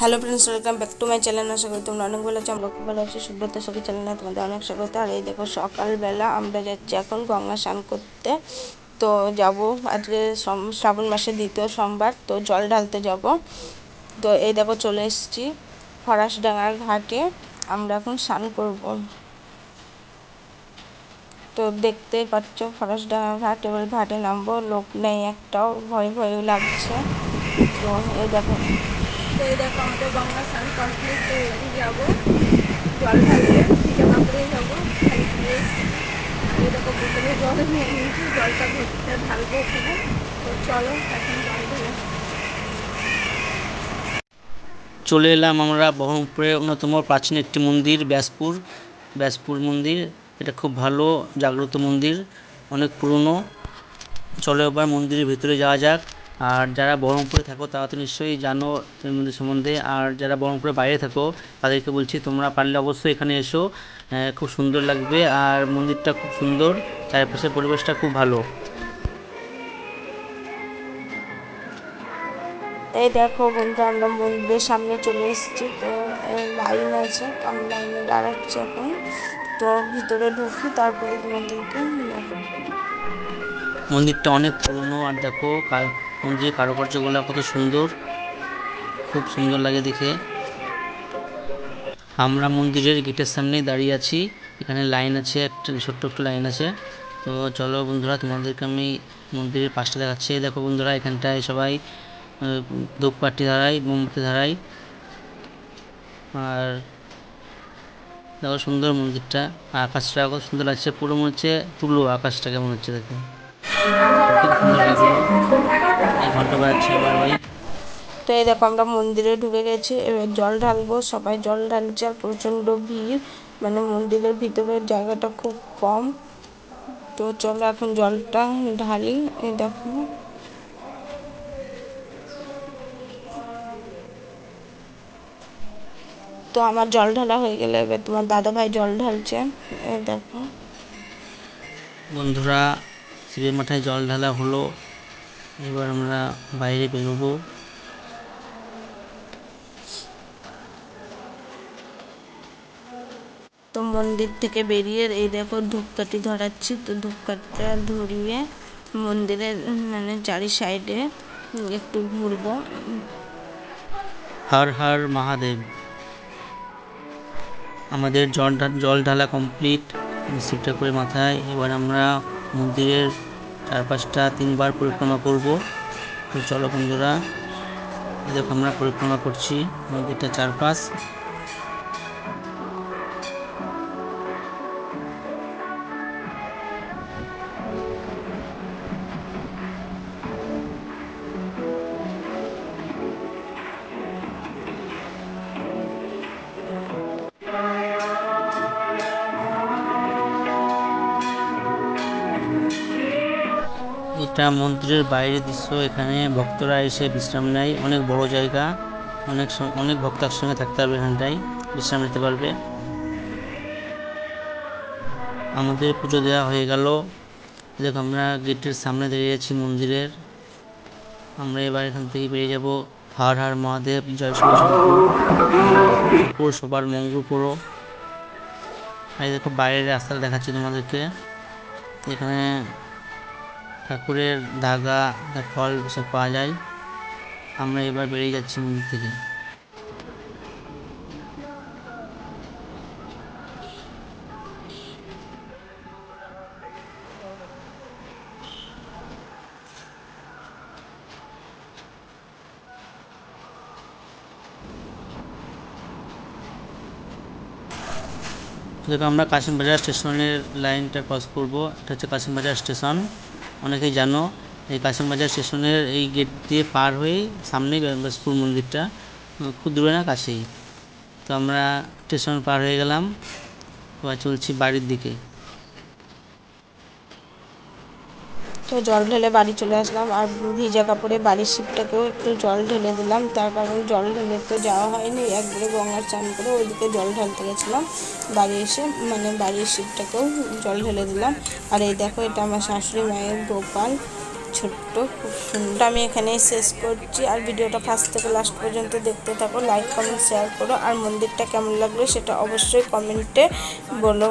Hello friends welcome back to my channel আশা করি তোমরা অনেক ভালো আছো, আমরা খুব ভালো আছি। সুব্রত সখী চ্যানেলে তোমাদের অনেক স্বাগত। আর এই দেখো, সকালবেলা আমরা যাচ্ছি এখন গঙ্গা স্নান করতে। তো যাব, আজকে শ্রাবণ মাসের দ্বিতীয় সোমবার, তো জল ঢালতে যাব। তো এই দেখো, চলে এসেছি ফরাসডাঙ্গার ঘাটে। আমরা এখন স্নান করব। তো দেখতেই পাচ্ছ, ফরাসডাঙ্গা ঘাট, এবার ঘাটে নামবো। লোক নেই একটাও, ভয় ভয় লাগছে। তো এই দেখো তো এই দেখো আমাদের গঙ্গা স্নান কমপ্লিট তো যাব। জল ঢালতে, ভিজে কাপড়েই যাব, খালি এই দেখো বোতলে জল নিয়ে নিয়েছি, জলটা ভর্তিতে ঢালবো ওখানে। তো চলো, এখন জল ঢেলে। চলে এলাম আমরা বহরমপুরের অন্যতম প্রাচীন একটি মন্দির, ব্যাসপুর। ব্যাসপুর মন্দির, এটা খুব ভালো, জাগ্রত মন্দির, অনেক পুরনো। চলো এবার মন্দিরের ভিতরে যাওয়া যাক। আর যারা বহরমপুরে থাকো তারা তো নিশ্চয়ই জানো মন্দির সম্বন্ধে। আর যারা বহরমপুরের বাইরে থাকো তাদেরকে বলছি তোমরা পারলে অবশ্যই এখানে এসো। আহ, খুব সুন্দর লাগবে আর মন্দিরটা খুব সুন্দর চারপাশের পরিবেশটা খুব ভালো। এই দেখো বন্ধু আমরা মন্দিরের সামনে চলে এসেছি। তো লাইন আছে আমি লাইনে দাঁড়াচ্ছি এখন। তো ভিতরে ঢুকি তারপরে তোমাদেরকে। মন্দিরটা অনেক পুরনো আর দেখো কা- মন্দিরের কারুকার্যগুলো কত সুন্দর, খুব সুন্দর লাগে দেখে। আমরা মন্দিরের গেটের সামনেই দাঁড়িয়ে আছি। এখানে লাইন আছে, একটা ছোট্ট একটু লাইন আছে। তো চলো বন্ধুরা, তোমাদেরকে আমি মন্দিরের পাশটা দেখাচ্ছি। দেখো বন্ধুরা, এখানটায় সবাই ধূপকাঠি ধরাই মোমবাতি ধরাই আর দেখো সুন্দর মন্দিরটা। আকাশটা কত সুন্দর লাগছে, পুরো মনে হচ্ছে তুলো আকাশটা, কেমন হচ্ছে দেখো। বাজাচ্ছে আবার ওই তো এই দেখো আমরা মন্দিরে ঢুকে গেছি এবার জল ঢালবো সবাই জল ঢালছে আর প্রচণ্ড ভিড়। মানে মন্দিরের ভিতরের জায়গাটা খুব কম। তো চলো এখন জলটা ঢালি এই দেখো। তো আমার জল ঢালা হয়ে গেলে এবার তোমার দাদা ভাই জল ঢালছে এই দেখো। বন্ধুরা শিবের মাথায় জল ঢালা হলো। এবার আমরা বাইরে বেরোবো। তো মন্দির থেকে বেরিয়ে এই দেখো ধূপকাঠি ধরাচ্ছি। তো ধূপকাঠিটা ধরিয়ে মন্দিরের মানে চারি সাইডে একটু ঘুরবো। হর হর মহাদেব। আমাদের জল ঢালা কমপ্লিট শিবটা করে মাথায়। এবার আমরা মন্দিরের চারপাশটা তিনবার পরিক্রমা করব। তো চলো বন্ধুরা দেখো আমরা পরিক্রমা করছি। মন্দিরটা চারপাশ এটা মন্দিরের বাইরের দৃশ্য। এখানে ভক্তরা এসে বিশ্রাম নেয়। অনেক বড় জায়গা। অনেক অনেক ভক্ত একসঙ্গে থাকতে পারবে এখানটায়। বিশ্রাম নিতে পারবে। আমাদের পুজো দেওয়া হয়ে গেল। দেখো আমরা গেটের সামনে দাঁড়িয়ে আছি মন্দিরের। আমরা এবার এখান থেকে বেরিয়ে যাব। হার হার মহাদেব, জয় শম্ভু সবার মঙ্গল আর এই দেখো বাইরের রাস্তাটা দেখাচ্ছি তোমাদেরকে। এখানে ঠাকুরের ধাগা ফল সব পাওয়া যায়। আমরা এবার বেরিয়ে যাচ্ছি মন্দির থেকে। দেখো, আমরা কাশিমবাজার স্টেশনের লাইনটা ক্রস করব। এটা হচ্ছে কাশিমবাজার স্টেশন। অনেকেই জানো, এই কাশিমবাজার স্টেশনের এই গেট দিয়ে পার হয়েই সামনেই গঙ্গাসপুর মন্দিরটা খুব দূরে না কাছেই। তো আমরা স্টেশন পার হয়ে গেলাম, এবার চলছি বাড়ির দিকে। তো জল ঢেলে বাড়ি চলে আসলাম আর ভিজা কাপড়ে বাড়ির শিবটাকেও একটু জল ঢেলে দিলাম। তার কারণ জল ঢেলে তো যাওয়া হয়নি, একবারে গঙ্গার চান করে ওইদিকে জল ঢালতে গেছিলাম। বাড়ি এসে মানে বাড়ির শিবটাকেও জল ঢেলে দিলাম। আর এই দেখো, এটা আমার শাশুড়ি মায়ের গোপাল, ছোট্ট, খুব সুন্দর। আমি এখানেই শেষ করছি। আর ভিডিওটা ফার্স্ট থেকে লাস্ট পর্যন্ত দেখতে থাকো, লাইক, কমেন্ট, শেয়ার করো। আর মন্দিরটা কেমন লাগল সেটা অবশ্যই কমেন্টে বলো।